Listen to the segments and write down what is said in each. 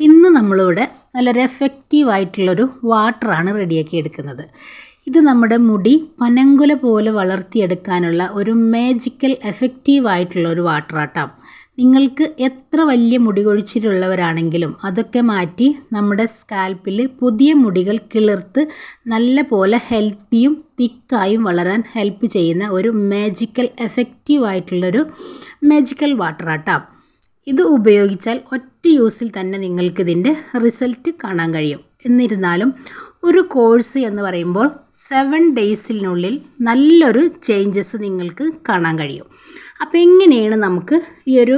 ഇന്ന് നമ്മളിവിടെ നല്ലൊരു എഫക്റ്റീവ് ആയിട്ടുള്ളൊരു വാട്ടറാണ് റെഡിയാക്കി എടുക്കുന്നത് ഇത് നമ്മുടെ മുടി പനങ്കുല പോലെ വളർത്തിയെടുക്കാനുള്ള ഒരു മാജിക്കൽ എഫക്റ്റീവ് ആയിട്ടുള്ള ഒരു വാട്ടറാട്ടാം നിങ്ങൾക്ക് എത്ര വലിയ മുടി കൊഴിച്ചിലുള്ളവരാണെങ്കിലും അതൊക്കെ മാറ്റി നമ്മുടെ സ്കാൽപ്പിൽ പുതിയ മുടികൾ കിളിർത്ത് നല്ല പോലെ ഹെൽത്തിയും തിക്കായും വളരാൻ ഹെൽപ്പ് ചെയ്യുന്ന ഒരു മാജിക്കൽ എഫക്റ്റീവ് ആയിട്ടുള്ളൊരു മാജിക്കൽ വാട്ടറാട്ടാം ഇത് ഉപയോഗിച്ചാൽ ഒറ്റ യൂസിൽ തന്നെ നിങ്ങൾക്ക് നിങ്ങൾക്കിതിന്റെ റിസൾട്ട് കാണാൻ കഴിയും. എന്നിരുന്നാലും ഒരു കോഴ്സ് എന്ന് പറയുമ്പോൾ സെവൻ ഡേയ്സിനുള്ളിൽ നല്ലൊരു ചേഞ്ചസ് നിങ്ങൾക്ക് കാണാൻ കഴിയും. അപ്പോൾ എങ്ങനെയാണ് നമുക്ക് ഈ ഒരു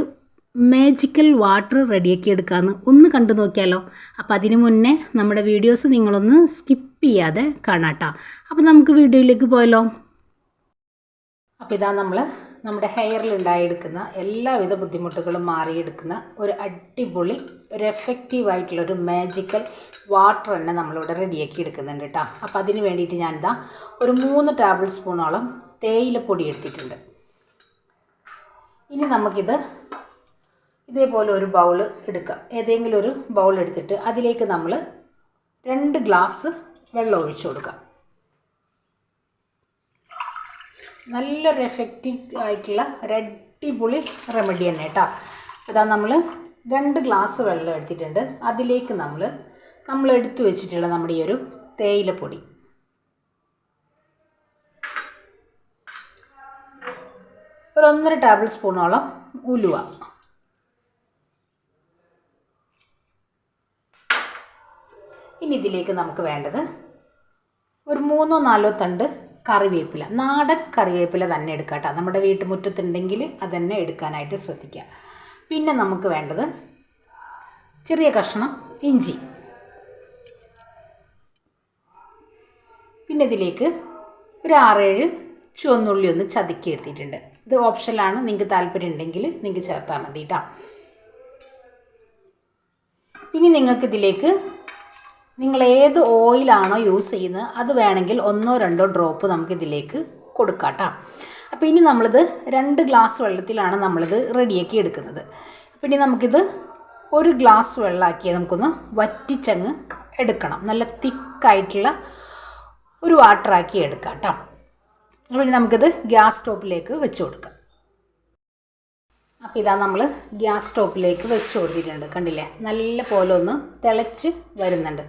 മാജിക്കൽ വാട്ടർ റെഡിയാക്കി എടുക്കാമെന്ന് ഒന്ന് കണ്ടു നോക്കിയാലോ? അപ്പോൾ അതിനു മുന്നേ നമ്മുടെ വീഡിയോസ് നിങ്ങളൊന്ന് സ്കിപ്പ് ചെയ്യാതെ കാണാട്ടോ. അപ്പോൾ നമുക്ക് വീഡിയോയിലേക്ക് പോയല്ലോ അപ്പോൾ ഇതാ നമ്മൾ നമ്മുടെ ഹെയറിൽ ഉണ്ടായെടുക്കുന്ന എല്ലാവിധ ബുദ്ധിമുട്ടുകളും മാറിയെടുക്കുന്ന ഒരു അടിപൊളി ഒരു എഫക്റ്റീവ് ആയിട്ടുള്ള ഒരു മാജിക്കൽ വാട്ടർ തന്നെ നമ്മളിവിടെ റെഡിയാക്കി എടുക്കുന്നുണ്ട് കേട്ടോ അപ്പോൾ അതിന് വേണ്ടിയിട്ട് ഞാനിതാ ഒരു മൂന്ന് ടേബിൾ സ്പൂണോളം തേയിലപ്പൊടി എടുത്തിട്ടുണ്ട്. ഇനി നമുക്കിത് ഇതേപോലെ ഒരു ബൗൾ എടുക്കാം. ഏതെങ്കിലും ഒരു ബൗൾ എടുത്തിട്ട് അതിലേക്ക് നമ്മൾ രണ്ട് ഗ്ലാസ് വെള്ളം ഒഴിച്ചു കൊടുക്കാം. നല്ലൊരു എഫക്റ്റീവ് ആയിട്ടുള്ള ഒരു അടിപൊളി റെമഡി തന്നെ കേട്ടോ ഇതാ നമ്മൾ രണ്ട് ഗ്ലാസ് വെള്ളം എടുത്തിട്ടുണ്ട്. അതിലേക്ക് നമ്മൾ നമ്മൾ എടുത്തു വെച്ചിട്ടുള്ള നമ്മുടെ ഈ ഒരു തേയിലപ്പൊടി. ഒരു ഒന്നര ടേബിൾ സ്പൂണോളം ഉലുവ. ഇനി ഇതിലേക്ക് നമുക്ക് വേണ്ടത് ഒരു മൂന്നോ നാലോ തണ്ട് കറിവേപ്പില. നാടൻ കറിവേപ്പില തന്നെ എടുക്കുക കേട്ടോ നമ്മുടെ വീട്ടുമുറ്റത്തുണ്ടെങ്കിൽ അത് തന്നെ എടുക്കാനായിട്ട് ശ്രദ്ധിക്കുക. പിന്നെ നമുക്ക് വേണ്ടത് ചെറിയ കഷ്ണം ഇഞ്ചി. പിന്നെ ഇതിലേക്ക് ഒരു ആറേഴ് ചുവന്നുള്ളി ഒന്ന് ചതുക്കി എടുത്തിട്ടുണ്ട്. ഇത് ഓപ്ഷനിലാണ് നിങ്ങൾക്ക് താല്പര്യം ഉണ്ടെങ്കിൽ നിങ്ങൾക്ക് ചേർത്താൽ മതി കേട്ടോ ഇനി നിങ്ങൾക്ക് ഇതിലേക്ക് നിങ്ങൾ ഏത് ഓയിലാണോ യൂസ് ചെയ്യുന്നത് അത് വേണമെങ്കിൽ ഒന്നോ രണ്ടോ ഡ്രോപ്പ് നമുക്ക് ഇതിലേക്ക് കൊടുക്കാം കേട്ടോ. അപ്പോൾ ഇനി നമ്മളിത് രണ്ട് ഗ്ലാസ് വെള്ളത്തിലാണ് നമ്മളിത് റെഡിയാക്കി എടുക്കുന്നത്. അപ്പോൾ ഇനി നമുക്കിത് ഒരു ഗ്ലാസ് വെള്ളമാക്കി നമുക്കൊന്ന് വറ്റിച്ചങ്ങ് എടുക്കണം. നല്ല തിക്കായിട്ടുള്ള ഒരു വാട്ടറാക്കി എടുക്കാം കേട്ടോ. അപ്പോൾ ഇനി നമുക്കിത് ഗ്യാസ് സ്റ്റോപ്പിലേക്ക് വെച്ച് കൊടുക്കാം. അപ്പോൾ ഇതാ നമ്മൾ ഗ്യാസ് സ്റ്റോപ്പിലേക്ക് വെച്ച് കൊടുത്തിട്ടുണ്ട്. കണ്ടില്ലേ? നല്ല പോലെ ഒന്ന് തിളച്ച് വരുന്നുണ്ട്.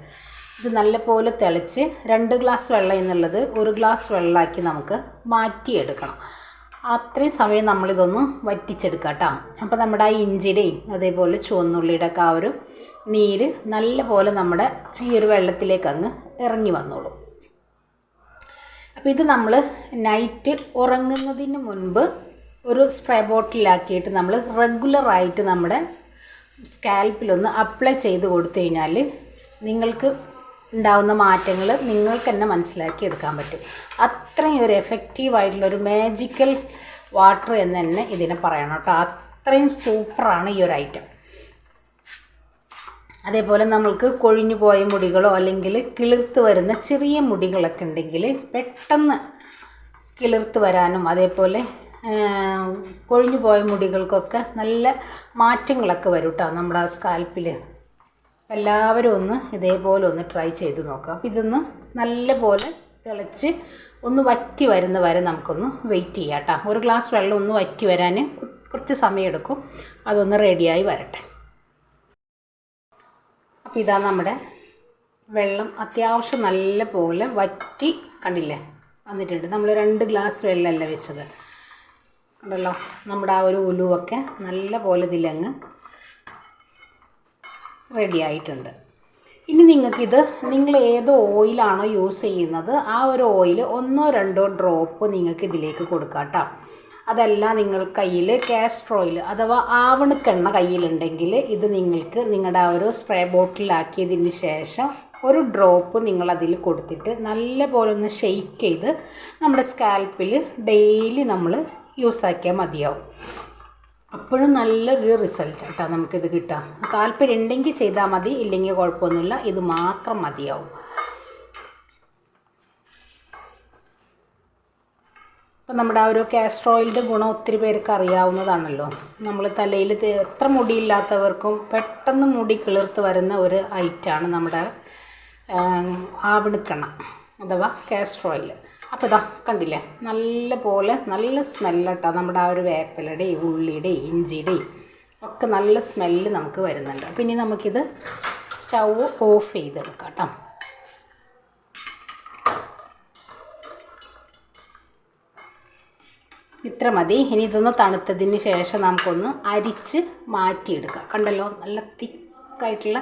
ഇത് നല്ല പോലെ തിളച്ച് രണ്ട് ഗ്ലാസ് വെള്ളം എന്നുള്ളത് ഒരു ഗ്ലാസ് വെള്ളമാക്കി നമുക്ക് മാറ്റിയെടുക്കണം. അത്രയും സമയം നമ്മളിതൊന്ന് വറ്റിച്ചെടുക്കാം കേട്ടോ. അപ്പോൾ നമ്മുടെ ആ ഇഞ്ചിയുടെയും അതേപോലെ ചുവന്നുള്ളിയുടെ ഒക്കെ ആ ഒരു നീര് നല്ല പോലെ നമ്മുടെ ഈ ഒരു വെള്ളത്തിലേക്ക് അങ്ങ് ഇറങ്ങി വന്നോളൂ. അപ്പോൾ ഇത് നമ്മൾ നൈറ്റ് ഉറങ്ങുന്നതിന് മുൻപ് ഒരു സ്പ്രേ ബോട്ടിലാക്കിയിട്ട് നമ്മൾ റെഗുലറായിട്ട് നമ്മുടെ സ്കാൽപ്പിലൊന്ന് അപ്ലൈ ചെയ്ത് കൊടുത്തു കഴിഞ്ഞാൽ നിങ്ങൾക്ക് ഉണ്ടാവുന്ന മാറ്റങ്ങൾ നിങ്ങൾക്ക് തന്നെ മനസ്സിലാക്കി എടുക്കാൻ പറ്റും. അത്രയും ഒരു എഫക്റ്റീവ് ആയിട്ടുള്ള ഒരു മാജിക്കൽ വാട്ടർ എന്ന് തന്നെ ഇതിനെ പറയണം കേട്ടോ. അത്രയും സൂപ്പറാണ് ഈ ഒരു ഐറ്റം അതേപോലെ നമ്മൾക്ക് കൊഴിഞ്ഞു പോയ മുടികളോ അല്ലെങ്കിൽ കിളിർത്ത് വരുന്ന ചെറിയ മുടികളൊക്കെ ഉണ്ടെങ്കിൽ പെട്ടെന്ന് കിളിർത്ത് വരാനും അതേപോലെ കൊഴിഞ്ഞു പോയ മുടികൾക്കൊക്കെ നല്ല മാറ്റങ്ങളൊക്കെ വരും കേട്ടോ നമ്മുടെ ആ സ്കാൽപ്പിൽ എല്ലാവരും ഒന്ന് ഇതേപോലെ ഒന്ന് ട്രൈ ചെയ്ത് നോക്കുക അപ്പോൾ ഇതൊന്ന് നല്ല പോലെ തിളച്ച് ഒന്ന് വറ്റി വരുന്ന വരെ നമുക്കൊന്ന് വെയിറ്റ് ചെയ്യാം കേട്ടോ ഒരു ഗ്ലാസ് വെള്ളം ഒന്ന് വറ്റി വരാൻ കുറച്ച് സമയമെടുക്കും. അതൊന്ന് റെഡിയായി വരട്ടെ. അപ്പോൾ ഇതാ നമ്മുടെ വെള്ളം അത്യാവശ്യം നല്ല പോലെ വറ്റി കണ്ടില്ലേ? വന്നിട്ടുണ്ട്. നമ്മൾ രണ്ട് ഗ്ലാസ് വെള്ളമല്ല വെച്ചത്. ഉണ്ടല്ലോ നമ്മുടെ ആ ഒരു ഉലുവൊക്കെ നല്ല പോലെ ഇതിലങ്ങ് റെഡി ആയിട്ടുണ്ട്. ഇനി നിങ്ങൾക്കിത് നിങ്ങൾ ഏത് ഓയിലാണോ യൂസ് ചെയ്യുന്നത് ആ ഒരു ഓയിൽ ഒന്നോ രണ്ടോ ഡ്രോപ്പ് നിങ്ങൾക്ക് ഇതിലേക്ക് കൊടുക്കാം കേട്ടോ അതല്ല നിങ്ങൾ കയ്യിൽ കാസ്റ്റർ ഓയിൽ അഥവാ ആവണക്കെണ്ണ കയ്യിലുണ്ടെങ്കിൽ ഇത് നിങ്ങൾക്ക് നിങ്ങളുടെ ആ ഒരു സ്പ്രേ ബോട്ടിലാക്കിയതിന് ശേഷം ഒരു ഡ്രോപ്പ് നിങ്ങൾ അതിൽ കൊടുത്തിട്ട് നല്ല പോലെ ഒന്ന് ഷെയ്ക്ക് ചെയ്ത് നമ്മുടെ സ്കാൽപ്പിൽ ഡെയിലി നമ്മൾ യൂസ് ആക്കിയാൽ മതിയാവും. അപ്പോഴും നല്ലൊരു റിസൾട്ട് കേട്ടോ നമുക്കിത് കിട്ടുക താല്പര്യം ഉണ്ടെങ്കിൽ ചെയ്താൽ മതി ഇല്ലെങ്കിൽ കുഴപ്പമൊന്നുമില്ല ഇത് മാത്രം മതിയാവും. ഇപ്പം നമ്മുടെ ആ ഒരു കാസ്റ്റർ ഓയിലിന്റെ ഗുണം ഒത്തിരി പേർക്ക് അറിയാവുന്നതാണല്ലോ. നമ്മൾ തലയിൽ എത്ര മുടിയില്ലാത്തവർക്കും പെട്ടെന്ന് മുടി കിളിർത്ത് വരുന്ന ഒരു ഐറ്റാണ് നമ്മുടെ ആവണക്കണ അഥവാ കാസ്റ്റർ ഓയിൽ അപ്പോൾ ഇതാ കണ്ടില്ലേ? നല്ല പോലെ നല്ല സ്മെല്ലട്ടോ നമ്മുടെ ആ ഒരു വേപ്പിലയുടെയും ഉള്ളിയുടെയും ഇഞ്ചിയുടെയും ഒക്കെ നല്ല സ്മെല്ല് നമുക്ക് വരുന്നുണ്ട്. പിന്നെ നമുക്കിത് സ്റ്റൗ ഓഫ് ചെയ്തെടുക്കാം കേട്ടോ. ഇത്ര മതി. ഇനി ഇതൊന്ന് തണുത്തതിന് ശേഷം നമുക്കൊന്ന് അരിച്ച് മാറ്റിയെടുക്കാം. കണ്ടല്ലോ? നല്ല തിക്കായിട്ടുള്ള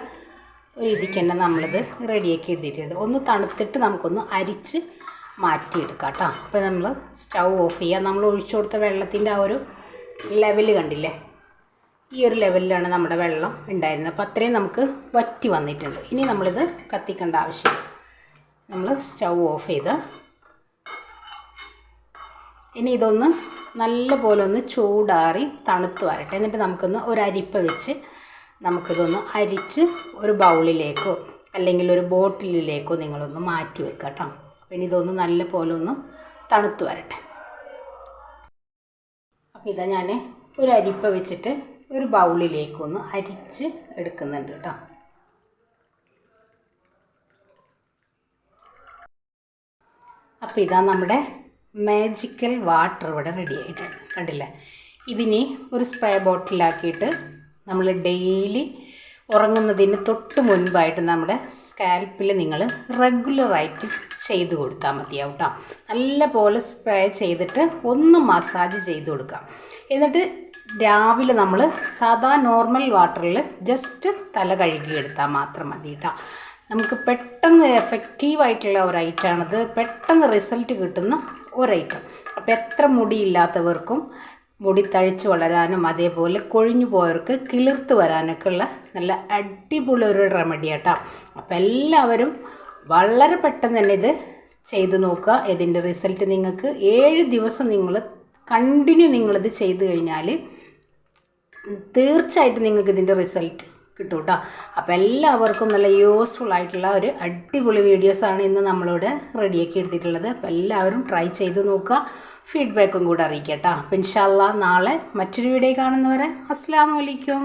ഒരു ഇതിക്ക് തന്നെ നമ്മളിത് റെഡിയാക്കി എടുത്തിട്ടുണ്ട്. ഒന്ന് തണുത്തിട്ട് നമുക്കൊന്ന് അരിച്ച് മാറ്റിയെടുക്കാം കേട്ടോ. അപ്പോൾ നമ്മൾ സ്റ്റൗ ഓഫ് ചെയ്യുക നമ്മൾ ഒഴിച്ചു കൊടുത്ത വെള്ളത്തിന്റെ ആ ഒരു ലെവൽ കണ്ടില്ലേ? ഈ ഒരു ലെവലിലാണ് നമ്മുടെ വെള്ളം ഉണ്ടായിരുന്നത്. അപ്പോൾ അത്രയും നമുക്ക് വറ്റി വന്നിട്ടുണ്ട്. ഇനി നമ്മളിത് കത്തിക്കേണ്ട ആവശ്യമില്ല. നമ്മൾ സ്റ്റൗ ഓഫ് ചെയ്ത് ഇനി ഇതൊന്ന് നല്ലപോലെ ഒന്ന് ചൂടാറി തണുത്ത് വരട്ടെ. എന്നിട്ട് നമുക്കൊന്ന് ഒരു അരിപ്പ വെച്ച് നമുക്കിതൊന്ന് അരിച്ച് ഒരു ബൗളിലേക്കോ അല്ലെങ്കിൽ ഒരു ബോട്ടിലിലേക്കോ നിങ്ങളൊന്ന് മാറ്റി വെക്കാം കേട്ടോ. പിന്നെ ഇതൊന്ന് നല്ല പോലെ ഒന്ന് തണുത്ത് വരട്ടെ. അപ്പോൾ ഇതാ ഞാൻ ഒരു അരിപ്പ വെച്ചിട്ട് ഒരു ബൗളിലേക്കൊന്ന് അരിച്ച് എടുക്കുന്നുണ്ട് കേട്ടോ. അപ്പോൾ ഇതാ നമ്മുടെ മാജിക്കൽ വാട്ടർ ഇവിടെ റെഡി ആയിട്ടുണ്ട്. കണ്ടില്ലേ? ഇതിനി ഒരു സ്പ്രേ ബോട്ടിലാക്കിയിട്ട് നമ്മൾ ഡെയിലി ഉറങ്ങുന്നതിന് തൊട്ട് മുൻപായിട്ട് നമ്മുടെ സ്കാൽപ്പിൽ നിങ്ങൾ റെഗുലറായിട്ട് ചെയ്ത് കൊടുത്താൽ മതിയാവും കേട്ടോ നല്ല പോലെ സ്പ്രേ ചെയ്തിട്ട് ഒന്ന് മസാജ് ചെയ്ത് കൊടുക്കാം എന്നിട്ട് രാവിലെ നമ്മൾ സാധാ നോർമൽ വാട്ടറിൽ ജസ്റ്റ് തല കഴുകി കഴുകിയെടുത്താൽ മാത്രം മതി കേട്ടോ നമുക്ക് പെട്ടെന്ന് എഫക്റ്റീവായിട്ടുള്ള ഒരു ഐറ്റമാണിത് പെട്ടെന്ന് റിസൾട്ട് കിട്ടുന്ന ഒരു ഐറ്റം അപ്പോൾ എത്ര മുടിയില്ലാത്തവർക്കും മുടി തഴിച്ച് വളരാനും അതേപോലെ കൊഴിഞ്ഞു പോയവർക്ക് കിളിർത്ത് വരാനൊക്കെ ഉള്ള നല്ല അടിപൊളി ഒരു റെമഡി കേട്ടോ അപ്പോൾ എല്ലാവരും വളരെ പെട്ടെന്ന് തന്നെ ഇത് ചെയ്ത് നോക്കുക. ഇതിന്റെ റിസൾട്ട് നിങ്ങൾക്ക് ഏഴ് ദിവസം നിങ്ങൾ കണ്ടിന്യൂ നിങ്ങളിത് ചെയ്ത് കഴിഞ്ഞാൽ തീർച്ചയായിട്ടും നിങ്ങൾക്ക് ഇതിന്റെ റിസൾട്ട് കിട്ടും കേട്ടോ അപ്പോൾ എല്ലാവർക്കും നല്ല യൂസ്ഫുൾ ആയിട്ടുള്ള ഒരു അടിപൊളി വീഡിയോസാണ് ഇന്ന് നമ്മളിവിടെ റെഡിയാക്കി എടുത്തിട്ടുള്ളത്. അപ്പോൾ എല്ലാവരും ട്രൈ ചെയ്ത് നോക്കുക. ഫീഡ്ബാക്കും കൂടെ അറിയിക്കാം കേട്ടോ അപ്പോൾ ഇൻഷാല്ല നാളെ മറ്റൊരു വീഡിയോ കാണുന്നവരെ അസ്സാം വലൈക്കും